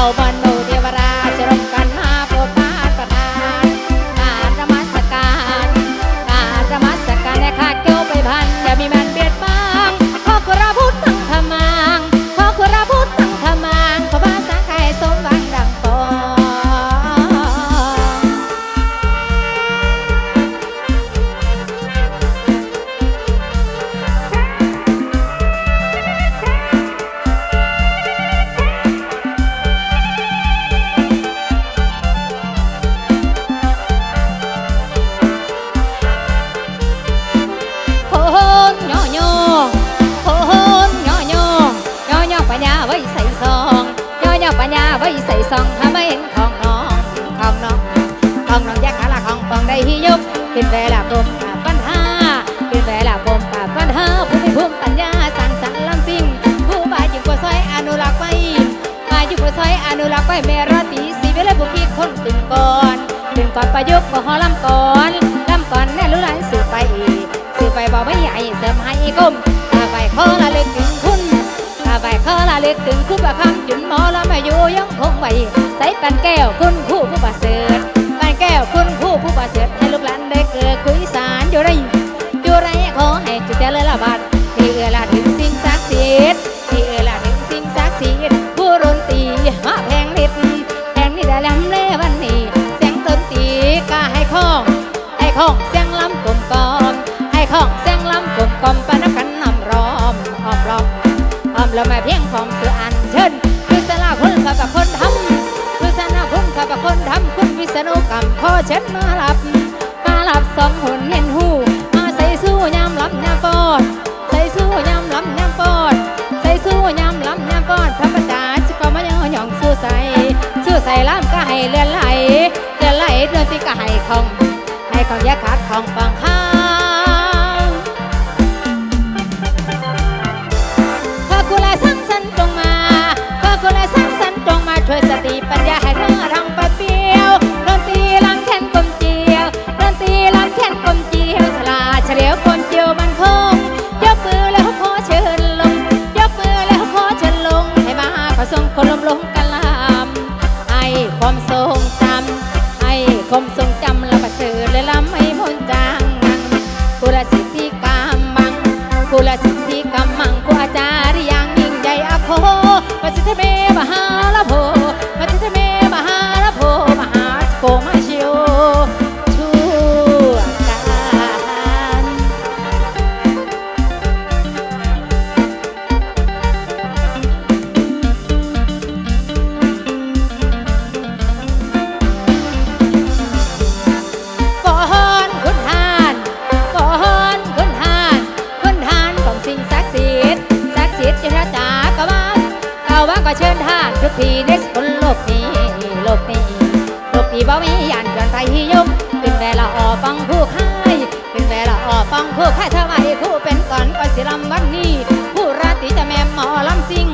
เอาบ้านน กว่าซอยอนุรักษ์ไว้เมรตีสีเวลาบุคีคนตื่นก่อนตื่นก่อนประยุกต์บ่ฮอลำก่อนลำก่อนแน่รู้หลายสืบไปสืบไปบอกไม่ใหญ่เสริมให้ก้มตาไปขอละลึกถึงคุณข้าไปขอลาเล็กถึงคุณประคำจุนหมอแล้วมาอยู่ยังคงไว้ใส่ปันแก้วคุณผู้ผู้ประเสริฐ เสียบให้ลูกหลานได้เกิดคุยสารอยู่ไรอยู่ไรขอให้จุดเจริญละบาดที่เออละถึงสิ่งศักดิ์สิทธิ์ที่เออละถึงสิ่งศักดิ์สิทธิ์ผู้รนตีมาแพงนิดแพงนี่ได้ลำเล่วันนี้เสียงดนตรีก็ให้ข้องให้ข้องเสียงลำกลมกลอมให้ข้อง เชิญมาหลับ มาหลับสองหุ่นเห็นหูมาใส่สู้ยามลำยามปอด ใส่สู้ยามลำยามปอด ใส่สู้ยามลำยามปอดพระประจาสิก็มาย่องย่องสู้ใส่สู้ใส่ล้ำก็ให้เลือนไหลเลือนไหลเดือนที่ก็ให้คองให้คองแยกขาดของฟัง ทุกทีในสกุลโลกนี้โลกนี้โลกนี้บ่มียันยอนไทยยกเป็นเวลาออปังผู้ค่ายเป็นเวลาออปังผู้ค่ายทวายคู่เป็นก่อนก็สิลำวันนี้ ผู้ราตรีจะแม่หมอลำซิง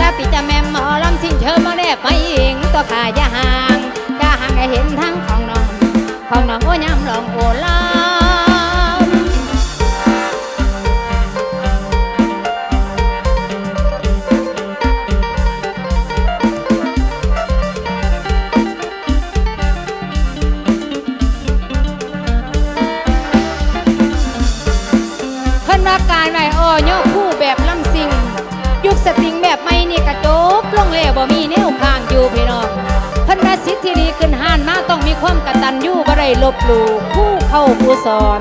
ราตรีจะแม่หมอลำซิงเธอมาแนบไปเองตัวขายาห่างยาห่างให้เห็นทาง นี่กระจบลงเล่บ่มีแนวข้างอยู่พี่น้องเพันว่าสิทธิ์ที่ดีขึ้นห้านมาต้องมีความกตัญญูบ่ได้ลบหลู่ผู้เข้าผู้สอน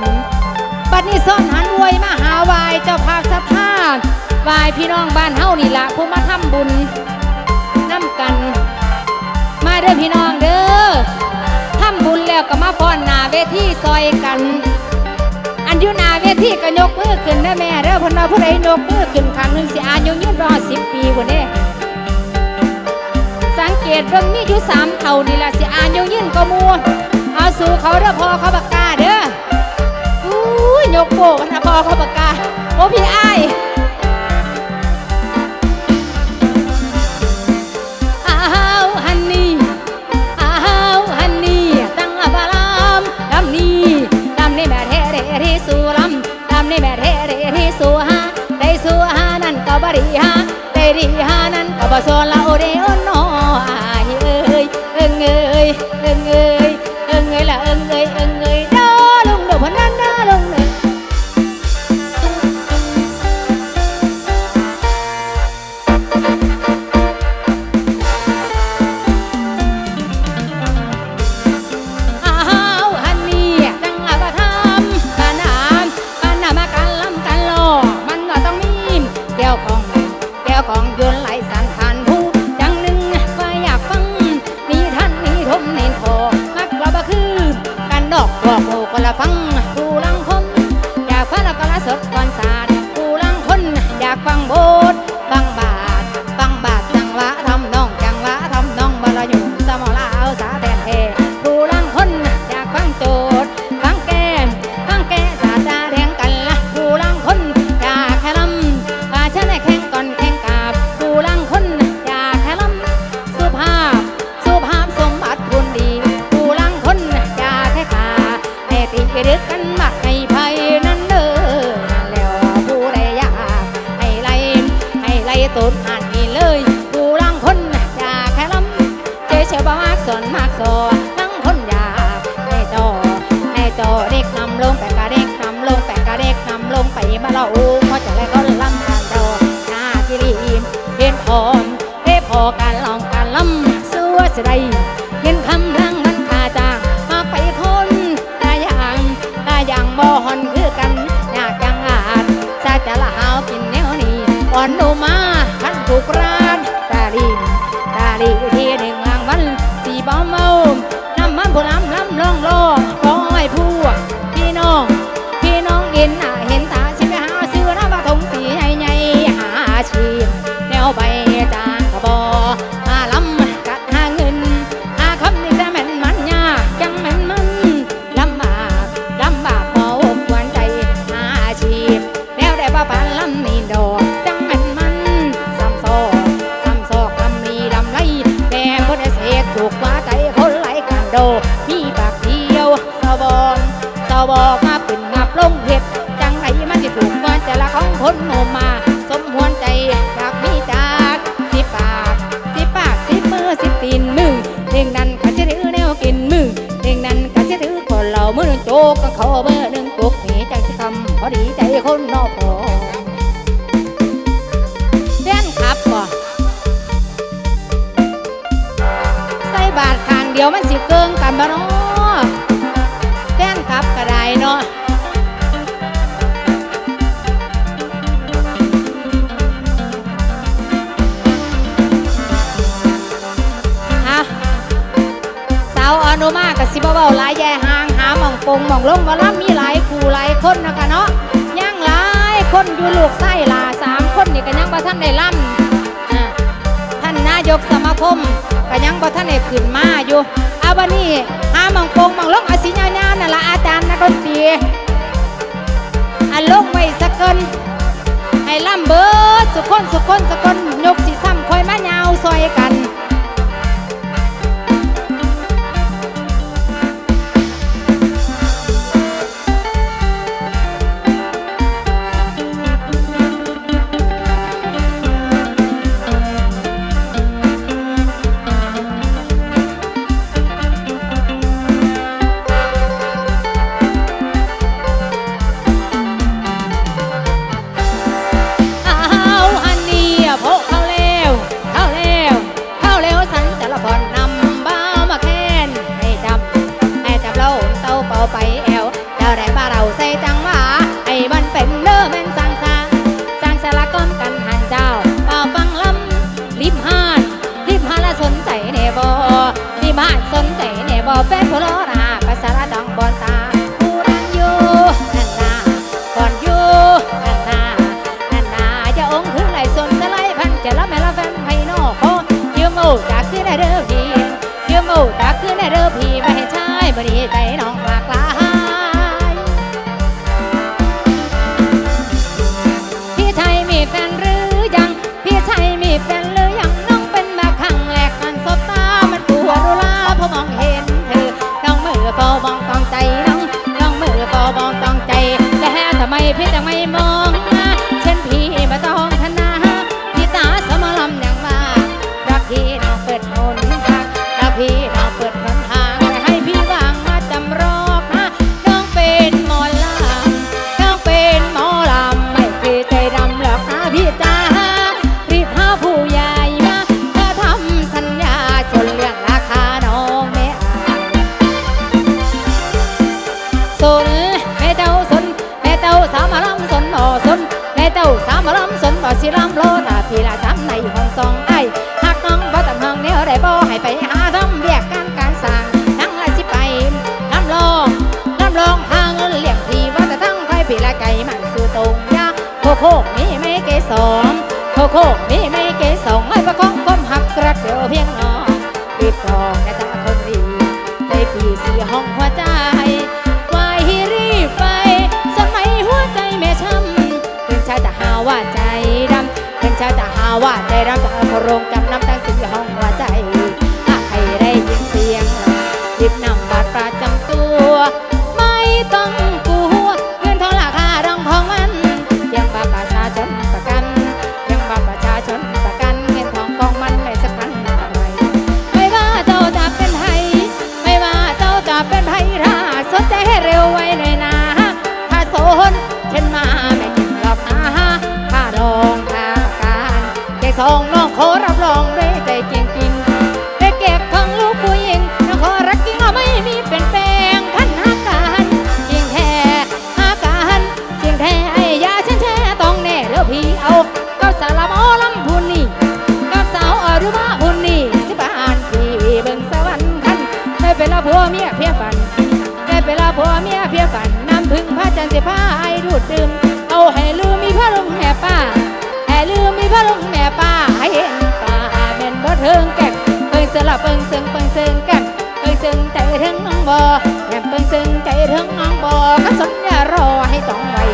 บัดนี้ซ่อนหันอวยมาหาวายเจ้าภาพสถานวายพี่น้องบ้านเฮานี่ละผู้มาทำบุญน้ำกัน มาเด้อพี่น้องเด้อทำบุญแล้วก็มาฟ้อนหน้าเวทีซอยกัน อยู่หน้าเวทีก็ยกมือขึ้นนะแม่เด้อเพิ่นว่าผู้ใดยกมือขึ้นครั้งหนึงสิอายุยืนรอสิบปีกว่านี้สังเกตเบิ่งมีอยู่สามเท่านี่ล่ะสิอายุยืนก็มูเอาสู่เขาเด้อพอเขาปากกาเด้ออู้ยยกโบกนะพอเขาปากกาโอ้พี่อ้าย ได้ดีฮานั้นก็บ่โซนละโอเดอโนอายเอ้ยเอิงเอ้ยเอ้ย อย ออการลองการล้ำสัวสไดเห็นคำลังมันขาจางมาไปทนตาอย่างตาอย่างบ่หอนคือกันอยากยังอาจซาจะละหาวกินแนวนี้อ่อนโนมา โด มีปากเดียวสวอนสวอมาปึ่นงับลงเห็ด จังไหนมันสิถูกก่อนแต่ละของคนโนมา สมหวนใจอยากมีจากสิปาก สิปากสิมือสิตีนมือเด้งนั้นก็จะถือแนวกินมือเด้งนั้นก็จะถือคนเหล่ามือโจกกันเขาเบอ เดี๋ยวมันสิเกิงกันบ้าเนาะแฟนกลับกระไดเนาะอนุมากกับสิบเบาหลายแย่หางหาหม่องปงหม่องลงมาลับมีหลายคู่หลายคนนะคะเนาะย่างหลายคนอยู่ลูกไส้ลาสามคนนี่ก็ยังมาะทันในล่ำายกสมาคมก็ยังบ่ท่านได้ขึ้นมาอยู่เอาวันนี้หามังปงมังลงอาศิญาญานั่นละอาจารย์นักดนตรีอันลงไว้สักคนให้ล่ำเบิดสุคนสุคนสุคนยกสีซ้ำคอยมาเงาซอยกัน Damai. โคกมีไม่เกสอข้าโคกมีไม่ ไว้เลยนะ ถ้าสนฉันมาไม่ถึงหรอกนะค่าดองค่าการแกสองน้องขอรับรองเลยูดดื่มเอาให้ลืมมีพระลงแห่ป้าให้ลืมมีพระลงแห่ป้าให้เห็นป้าแม่นบ่เทิงแก่เอ้ยสลับเปิงเสิงเปิงเสิงแก่เอ้ยเสิงใจเทิงน้องบ่แม่นเปิงเสิงใจเทิงน้องบ่ก็สนอย่ารอให้ต้องไว้